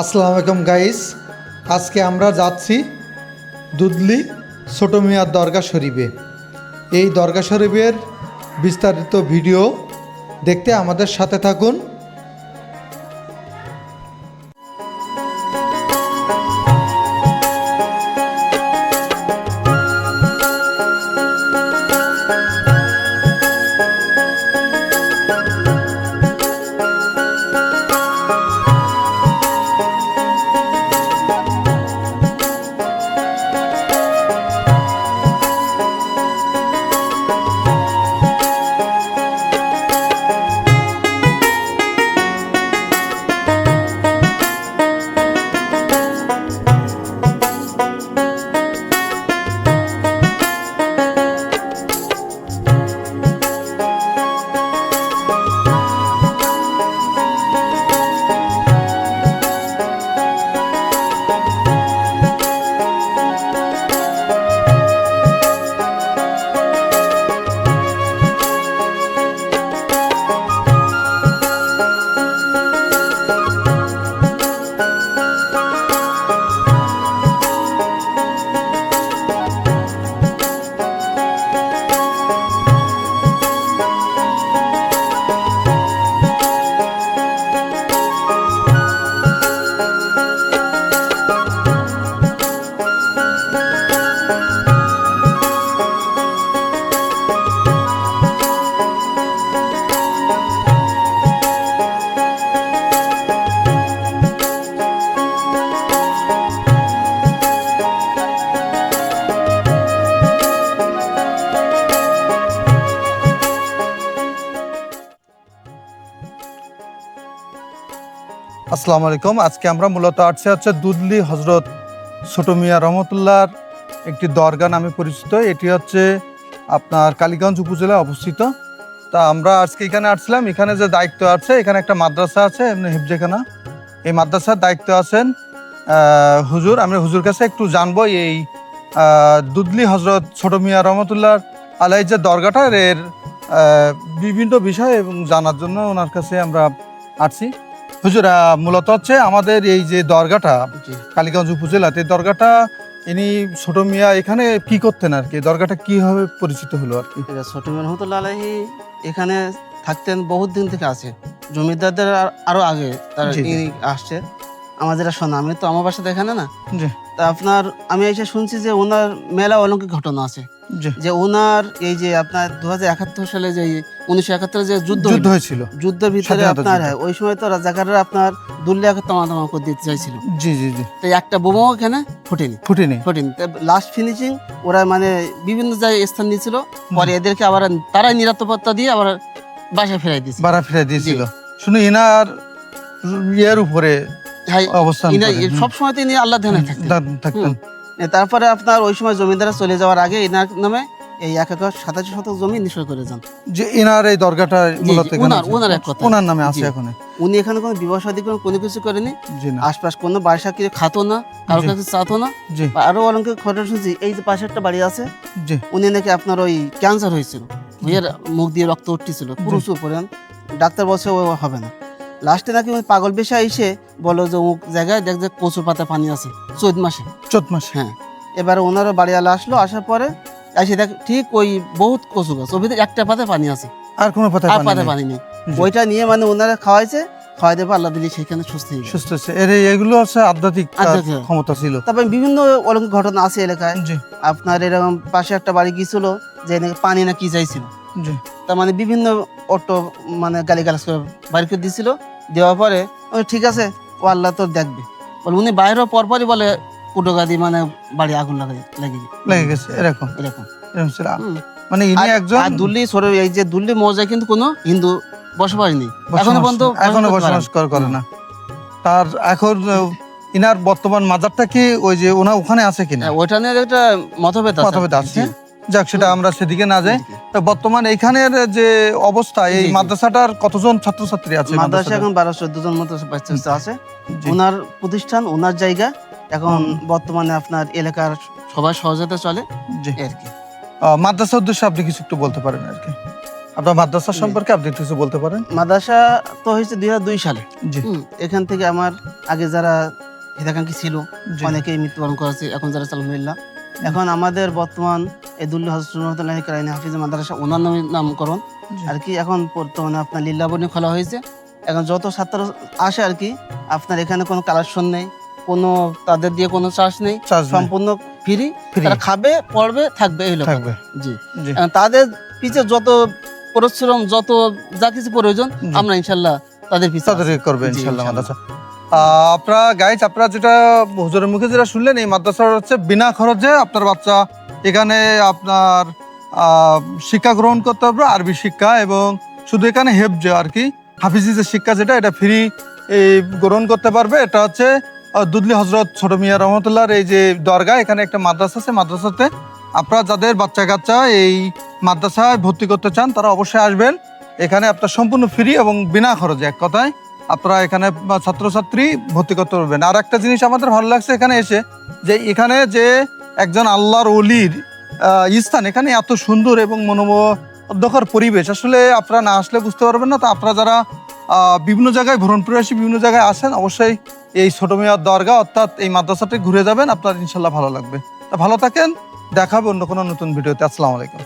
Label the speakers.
Speaker 1: আসসালামু আলাইকুম গাইস আজকে আমরা যাচ্ছি দুদলি ছোটো মিয়ার দরগা শরীফে। এই দরগা শরীফের বিস্তারিত ভিডিও দেখতে আমাদের সাথে থাকুন। আসসালামু আলাইকুম। আজকে আমরা মূলত আসছে হচ্ছে দুদলি হজরত ছোট মিয়া রহমতুল্লাহর একটি দরগা নামে পরিচিত। এটি হচ্ছে আপনার কালীগঞ্জ উপজেলায় অবস্থিত। তা আমরা আজকে এখানে আসছিলাম। এখানে যে দায়িত্ব আছে, এখানে একটা মাদ্রাসা আছে, এমনি হিফজেখানা। এই মাদ্রাসার দায়িত্ব আছেন হুজুর। আমরা হুজুর কাছে একটু জানব এই দুদলি হজরত ছোট মিয়া রহমতুল্লাহর আলাই যে দরগাটার এর বিভিন্ন বিষয় এবং জানার জন্য ওনার কাছে আমরা আসছি। হুজুর মূলত হচ্ছে আমাদের এই যে দরগাটা কালীগঞ্জ উপজেলাতে দরগাটা ইনি ছোট মিয়া এখানে কি করতেন আর কি? দরগাটা কীভাবে পরিচিত হলো আর কি?
Speaker 2: ছোট রহমতুল্লাহ আলাহি এখানে থাকতেন বহুত দিন থেকে আছে। জমিদারদের আর- আগে তার আসছে। আমার যেটা শোনা আমি তো আমার বাসা এখানে না? তা আপনার আমি এসে শুনছি যে ওনার মেলা অলৌকিক ঘটনা আছে। যে ওনার এই যে আপনার দুহাজার একাত্তর সালে যে উনিশশো একাত্তরে যে যুদ্ধ
Speaker 1: যুদ্ধ হয়েছিল
Speaker 2: যুদ্ধের ভিতরে আপনার। হ্যাঁ, ওই সময় তো রাজাকাররা আপনার দুর্লিয়াকে তমাতমা করে দিতে চাইছিল।
Speaker 1: জি জি জি।
Speaker 2: তো একটা বোমাও এখানে ফুটেনি।
Speaker 1: ফুটেনি।
Speaker 2: ফোর্টিন লাস্ট ফিনিশিং ওরা মানে বিভিন্ন জায়গায় স্থান নিয়েছিল পরে এদেরকে আবার তারাই নিরাপত্তা দিয়ে আবার বাসায় ফেরাই দিয়েছে
Speaker 1: বাড়া ফিরে দিয়েছিল। শুনে ইনার ইয়ের উপরে
Speaker 2: হ্যাঁ,
Speaker 1: অবস্থান।
Speaker 2: সবসময় তিনি আল্লাহ ধ্যানে থাকতেন।
Speaker 1: থাকতেন।
Speaker 2: তারপরে আপনার ওই সময় জমিদারা চলে যাওয়ার আগে এনার নামে এই এক একর সাতাশি শতক জমি নিশ্চয় করে যান।
Speaker 1: যে এনার এই দরগাটা মূলত
Speaker 2: ওনার- ওনার এক কথা।
Speaker 1: ওনার নামে আছে এখন
Speaker 2: উনি এখানে কোনো বিবাহ কোনো কিছু করেনি। আশপাশ কোনো বাসা কিছু খাতো না
Speaker 1: কারও
Speaker 2: কাছে চাতো না। আরও অনেক ঘটনা শুনছি এই যে পাশে একটা বাড়ি আছে উনি নাকি আপনার ওই ক্যান্সার হয়েছিল। মুখ দিয়ে রক্ত উঠতেছিল। পুরো পরিমাণ ডাক্তার বলছে ও হবে না। লাস্টে নাকি ওই পাগল বেশা এসে বলো যে অমুক জায়গায় দেখ যে কচুর পাতা পানি আছে চৈত মাসে।
Speaker 1: চোদ্দ মাস।
Speaker 2: হ্যাঁ এবার ওনারও বাড়িওয়ালা আসলো আসার পরে এসে দেখ ঠিক ওই বহুত কচু গাছ ওর ভিতরে একটা পাতে পানি আছে।
Speaker 1: আর কোনো পাতা
Speaker 2: আর পাতে পানি নেই। ওইটা নিয়ে মানে ওনারা খাওয়াইছে খাওয়াই দেবো আল্লাহ দিলি সেখানে সুস্থ হয়ে
Speaker 1: সুস্থ আছে এর এগুলো হচ্ছে আধ্যাত্মিক
Speaker 2: আধ্যাত্মিক।
Speaker 1: ক্ষমতা ছিল।
Speaker 2: তারপরে বিভিন্ন অলৌকিক ঘটনা আছে এলাকায়। আপনার এরকম পাশে একটা বাড়ি গিয়েছিল যে পানি না কি চাইছিল তার মানে বিভিন্ন অটো মানে গালি গালাজ করে বাড়ি করে দিছিল। দেওয়ার পরে ও ঠিক আছে ও আল্লাহ তোর দেখবে। বলে উনি বাইরেও পরপরই বলে কুটোগাদি মানে বাড়ি আগুন লাগাই লেগে
Speaker 1: লেগে গেছে এরকম?
Speaker 2: এরকম।
Speaker 1: এরকম ছিল। মানে ইনি একজন
Speaker 2: আর দুল্লি সরে এই যে দুল্লি মৌজায় কিন্তু কোনো হিন্দু বসবাস নেই
Speaker 1: এখনও
Speaker 2: পর্যন্ত
Speaker 1: এখনও
Speaker 2: বসবাস করে
Speaker 1: না। তার এখন ইনার বর্তমান মাজারটা কি ওই যে ওনা ওখানে আছে কিনা?
Speaker 2: হ্যাঁ, ওইটা নিয়ে একটা মতভেদ আছে।
Speaker 1: মতভেদ আছে।
Speaker 2: জি।
Speaker 1: যাক সেটা আমরা সেদিকে না যাই। তো বর্তমান এইখানের যে অবস্থা এই। মাদ্রাসাটার কতজন ছাত্রছাত্রী আছে
Speaker 2: মাদ্রাসা এখন বারো চোদ্দ জন মতো বাচ্চা আছে। ওনার প্রতিষ্ঠান ওনার জায়গা। এখন বর্তমানে আপনার এলাকার সবার সহজতে চলে আর কি।
Speaker 1: আহ, মাদ্রাসার উদ্দেশ্যে আপনি কিছু একটু বলতে পারেন আর কি। আপনার মাদ্রাসা সম্পর্কে আপনি কিছু বলতে পারেন?
Speaker 2: মাদ্রাসা তো হয়েছে দুই হাজার দুই সালে। এখান থেকে আমার আগে যারা হিতাকাঙ্ক্ষী ছিল। অনেকেই মৃত্যুবরণ করেছে এখন যারা আলহামদুলিল্লাহ। এখন আমাদের বর্তমান এদুল্লাহ কালাইনি হাফিজ মাদ্রাসা ওনার নামে নামকরণ। আর কি এখন বর্তমানে আপনার লীলাবনী খোলা হয়েছে। এখন যত ছাত্র আসে আর কি আপনার এখানে কোনো কালেকশন নেই কোনো তাদের দিয়ে কোনো চার্জ নেই সম্পূর্ণ ফ্রি তারা খাবে পড়বে থাকবে এই
Speaker 1: থাকবে।
Speaker 2: জি। তাদের পিছে যত পরিশ্রম যত যা কিছু প্রয়োজন আমরা ইনশাল্লাহ তাদের পিছে
Speaker 1: তাদের। করবে ইনশাল্লাহ। মাদ্রাসা। আপনারা গাইজ আপনারা যেটা হুজুরের মুখে যেটা শুনলেন এই মাদ্রাসা হচ্ছে বিনা খরচে আপনার বাচ্চা এখানে আপনার শিক্ষা গ্রহণ করতে পারবে আরবি শিক্ষা এবং শুধু এখানে হেফজ আর কি। হাফিজি যে শিক্ষা, যেটা এটা ফ্রি এই গ্রহণ করতে পারবে, এটা হচ্ছে দুদলি হজরত ছোট মিয়া রহমতুল্লাহর এই যে দরগা এখানে একটা মাদ্রাসা আছে। মাদ্রাসাতে আপনারা যাদের বাচ্চা কাচ্চা এই মাদ্রাসায় ভর্তি করতে চান, তারা অবশ্যই আসবেন। এখানে আপনার সম্পূর্ণ ফ্রি এবং বিনা খরচে, এক কথায় আপনারা এখানে ছাত্রছাত্রী ভর্তি করতে পারবেন। আর একটা জিনিস আমাদের ভালো লাগছে এখানে এসে, যে এখানে যে একজন আল্লাহর অলির স্থান। এখানে এত সুন্দর এবং মনোমুগ্ধকর পরিবেশ। আসলে আপনারা না আসলে বুঝতে পারবেন না। তো আপনারা যারা বিভিন্ন জায়গায় ভ্রমণ প্রয়াসী বিভিন্ন জায়গায় আসেন, অবশ্যই এই ছোট মেয়ার দরগা অর্থাৎ এই মাদ্রাসাটি ঘুরে যাবেন। আপনার ইনশাল্লাহ ভালো লাগবে। তা ভালো থাকেন। দেখাবে অন্য কোনো নতুন ভিডিওতে। আসসালামু আলাইকুম।